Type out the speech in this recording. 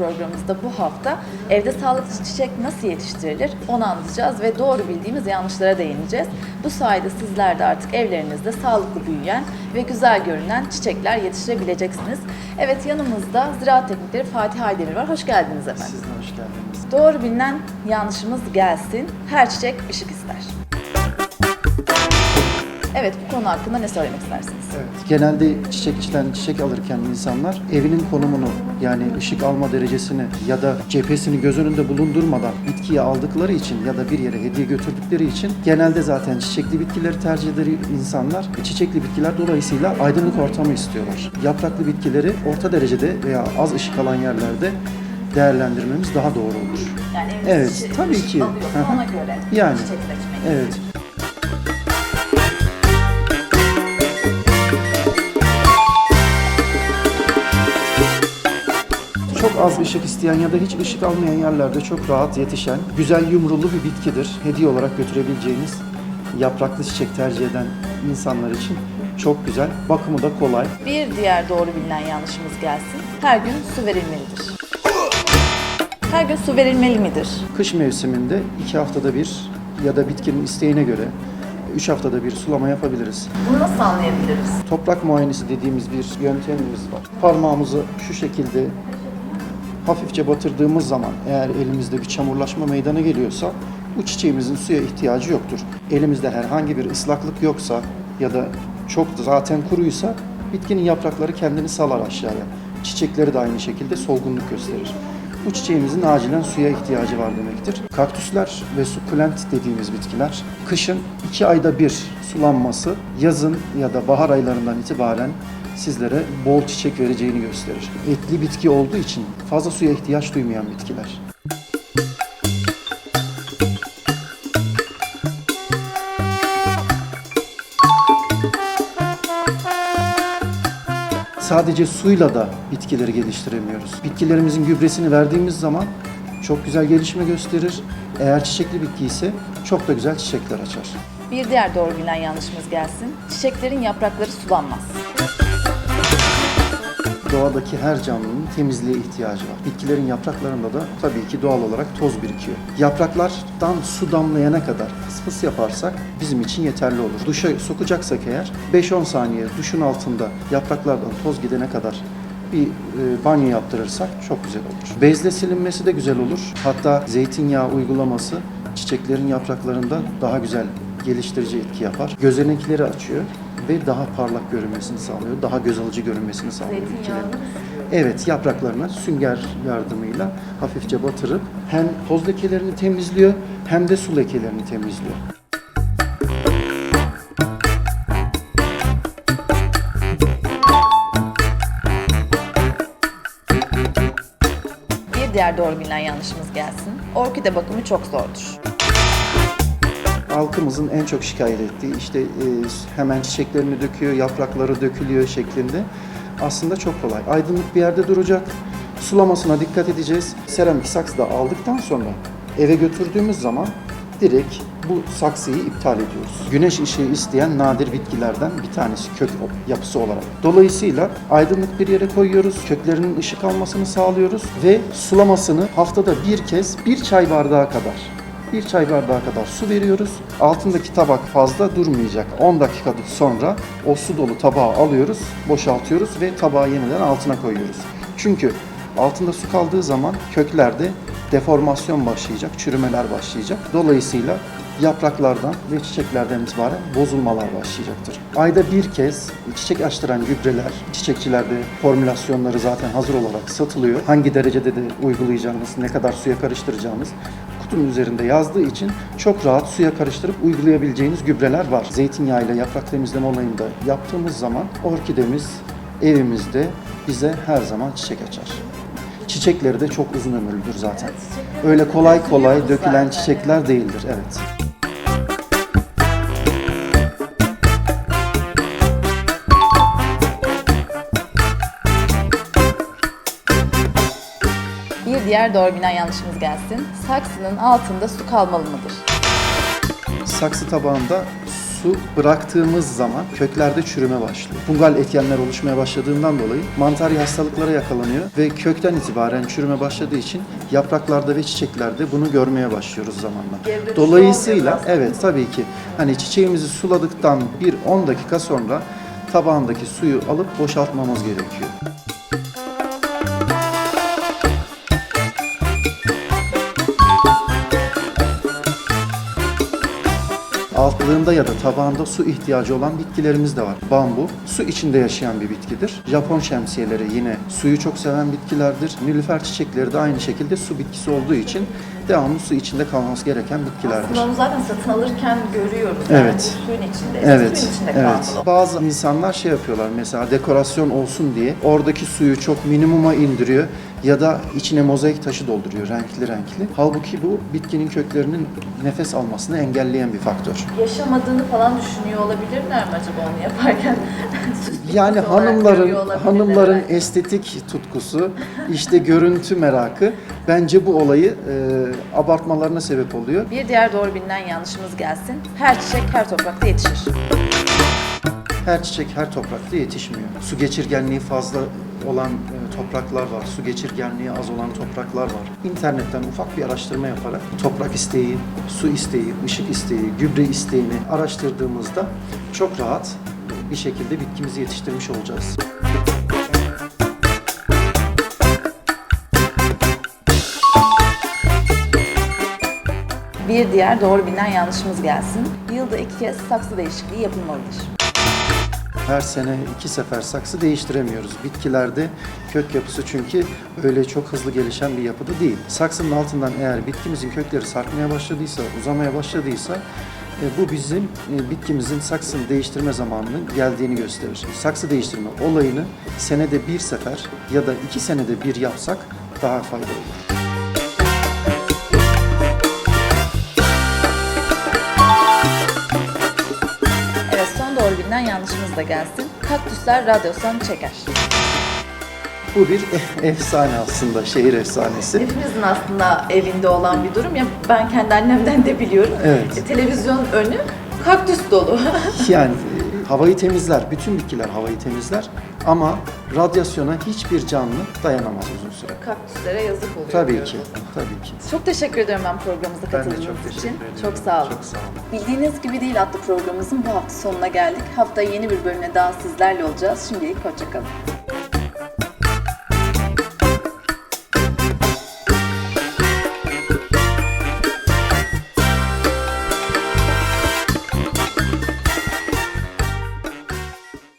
programımızda bu hafta evde sağlıklı çiçek nasıl yetiştirilir onu anlatacağız ve doğru bildiğimiz yanlışlara değineceğiz. Bu sayede sizler de artık evlerinizde sağlıklı büyüyen ve güzel görünen çiçekler yetiştirebileceksiniz. Evet yanımızda Ziraat Teknikleri Fatih Aydemir var. Hoş geldiniz efendim. Siz de hoş geldiniz. Doğru bilinen yanlışımız gelsin. Her çiçek ışık ister. Evet bu konu hakkında ne söylemek istersiniz? Evet. Genelde çiçekçiden çiçek alırken insanlar evinin konumunu yani ışık alma derecesini ya da cephesini göz önünde bulundurmadan bitkiyi aldıkları için ya da bir yere hediye götürdükleri için genelde zaten çiçekli bitkileri tercih eder insanlar. E, Çiçekli bitkiler dolayısıyla aydınlık ortamı istiyorlar. Yapraklı bitkileri orta derecede veya az ışık alan yerlerde değerlendirmemiz daha doğru olur. Yani Evet, tabii ki. hı. ona göre Yani. Evet. Az ışık isteyen ya da hiç ışık almayan yerlerde çok rahat yetişen, güzel yumrulu bir bitkidir. Hediye olarak götürebileceğiniz yapraklı çiçek tercih eden insanlar için çok güzel. Bakımı da kolay. Bir diğer doğru bilinen yanlışımız gelsin. Her gün su verilmelidir. Her gün su verilmeli midir? Kış mevsiminde iki haftada bir ya da bitkinin isteğine göre üç haftada bir sulama yapabiliriz. Bunu nasıl anlayabiliriz? Toprak muayenesi dediğimiz bir yöntemimiz var. Parmağımızı şu şekilde hafifçe batırdığımız zaman eğer elimizde bir çamurlaşma meydana geliyorsa bu çiçeğimizin suya ihtiyacı yoktur. Elimizde herhangi bir ıslaklık yoksa ya da çok zaten kuruysa bitkinin yaprakları kendini salar aşağıya. Çiçekleri de aynı şekilde solgunluk gösterir. Bu çiçeğimizin acilen suya ihtiyacı var demektir. Kaktüsler ve sukulent dediğimiz bitkiler kışın iki ayda bir sulanması, yazın ya da bahar aylarından itibaren sizlere bol çiçek vereceğini gösterir. Etli bitki olduğu için fazla suya ihtiyaç duymayan bitkiler. Sadece suyla da bitkileri geliştiremiyoruz. Bitkilerimizin gübresini verdiğimiz zaman çok güzel gelişme gösterir. Eğer çiçekli bitki ise çok da güzel çiçekler açar. Bir diğer doğru bilinen yanlışımız gelsin. Çiçeklerin yaprakları sulanmaz. Doğadaki her canlının temizliğe ihtiyacı var. Bitkilerin yapraklarında da tabii ki doğal olarak toz birikiyor. Yapraklardan su damlayana kadar fıs yaparsak bizim için yeterli olur. Duşa sokacaksak eğer 5-10 saniye duşun altında yapraklardan toz gidene kadar bir e, banyo yaptırırsak çok güzel olur. Bezle silinmesi de güzel olur. Hatta zeytinyağı uygulaması çiçeklerin yapraklarında daha güzel geliştirici etki yapar. Gözenekleri açıyor ve daha parlak görünmesini sağlıyor. Daha göz alıcı görünmesini sağlıyor bitkilerin. Evet, yapraklarına sünger yardımıyla hafifçe batırıp hem toz lekelerini temizliyor hem de su lekelerini temizliyor. Bir diğer doğru bilinen yanlışımız gelsin. Orkide bakımı çok zordur. Halkımızın en çok şikayet ettiği işte e, hemen çiçeklerini döküyor, yaprakları dökülüyor şeklinde. Aslında çok kolay. Aydınlık bir yerde duracak. Sulamasına dikkat edeceğiz. Seramik saksı da aldıktan sonra eve götürdüğümüz zaman direkt bu saksıyı iptal ediyoruz. Güneş ışığı isteyen nadir bitkilerden bir tanesi kök yapısı olarak. Dolayısıyla aydınlık bir yere koyuyoruz, köklerinin ışık almasını sağlıyoruz ve sulamasını haftada bir kez bir çay bardağı kadar bir çay bardağı kadar su veriyoruz. Altındaki tabak fazla durmayacak. 10 dakika sonra o su dolu tabağı alıyoruz, boşaltıyoruz ve tabağı yeniden altına koyuyoruz. Çünkü altında su kaldığı zaman köklerde deformasyon başlayacak, çürümeler başlayacak. Dolayısıyla yapraklardan ve çiçeklerden itibaren bozulmalar başlayacaktır. Ayda bir kez çiçek açtıran gübreler, çiçekçilerde formülasyonları zaten hazır olarak satılıyor. Hangi derecede de uygulayacağınız, ne kadar suya karıştıracağınız kutunun üzerinde yazdığı için çok rahat suya karıştırıp uygulayabileceğiniz gübreler var. Zeytinyağıyla yaprak temizleme olayını da yaptığımız zaman orkidemiz evimizde bize her zaman çiçek açar. Çiçekleri de çok uzun ömürlüdür zaten. Öyle kolay kolay dökülen çiçekler değildir. Evet. Diğer doğru yanlışımız gelsin. Saksının altında su kalmalı mıdır? Saksı tabağında su bıraktığımız zaman köklerde çürüme başlıyor. Fungal etkenler oluşmaya başladığından dolayı mantar hastalıklara yakalanıyor ve kökten itibaren çürüme başladığı için yapraklarda ve çiçeklerde bunu görmeye başlıyoruz zamanla. Dönüşü Dolayısıyla evet tabii ki hani çiçeğimizi suladıktan bir 10 dakika sonra tabağındaki suyu alıp boşaltmamız gerekiyor. Altlığında ya da tabağında su ihtiyacı olan bitkilerimiz de var. Bambu su içinde yaşayan bir bitkidir. Japon şemsiyeleri yine suyu çok seven bitkilerdir. Nilüfer çiçekleri de aynı şekilde su bitkisi olduğu için devamlı su içinde kalması gereken bitkilerdir. Aslında onu zaten satın alırken görüyoruz. Evet. Yani suyun içinde, Evet, suyun içinde evet. kalmalı. Bazı insanlar şey yapıyorlar mesela dekorasyon olsun diye oradaki suyu çok minimuma indiriyor ya da içine mozaik taşı dolduruyor renkli renkli. Halbuki bu bitkinin köklerinin nefes almasını engelleyen bir faktör. Yaşamadığını falan düşünüyor olabilirler mi acaba onu yaparken? Yani hanımların hanımların belki. estetik tutkusu, işte görüntü merakı bence bu olayı e, abartmalarına sebep oluyor. Bir diğer doğru bilinen yanlışımız gelsin. Her çiçek her toprakta yetişir. Her çiçek her toprakta yetişmiyor. Su geçirgenliği fazla olan e, topraklar var. Su geçirgenliği az olan topraklar var. İnternetten ufak bir araştırma yaparak toprak isteği, su isteği, ışık isteği, gübre isteğini araştırdığımızda çok rahat bir şekilde bitkimizi yetiştirmiş olacağız. Bir diğer doğru bilinen yanlışımız gelsin. Yılda iki kez saksı değişikliği yapılmalıdır. Her sene iki sefer saksı değiştiremiyoruz. Bitkilerde kök yapısı çünkü öyle çok hızlı gelişen bir yapıda değil. Saksının altından eğer bitkimizin kökleri sarkmaya başladıysa, uzamaya başladıysa e, bu bizim e, bitkimizin saksını değiştirme zamanının geldiğini gösterir. Saksı değiştirme olayını senede bir sefer ya da iki senede bir yapsak daha faydalı olur. Yanlışımız da gelsin. Kaktüsler radyasyon çeker. Bu bir efsane aslında, şehir efsanesi. Hepimizin aslında evinde olan bir durum ya ben kendi annemden de biliyorum. Evet. E, televizyon önü kaktüs dolu. Yani e, havayı temizler, bütün bitkiler havayı temizler ama radyasyona hiçbir canlı dayanamaz uzun süre. Kaktüslere yazık oluyor. Tabii ki, tabii ki. Çok teşekkür ediyorum ben programımıza Ben de katıldığınız çok teşekkür için. ederim. Çok sağ olun. Çok sağ olun. Bildiğiniz gibi değil adlı programımızın bu hafta sonuna geldik. Haftaya yeni bir bölümle daha sizlerle olacağız. Şimdilik hoşçakalın.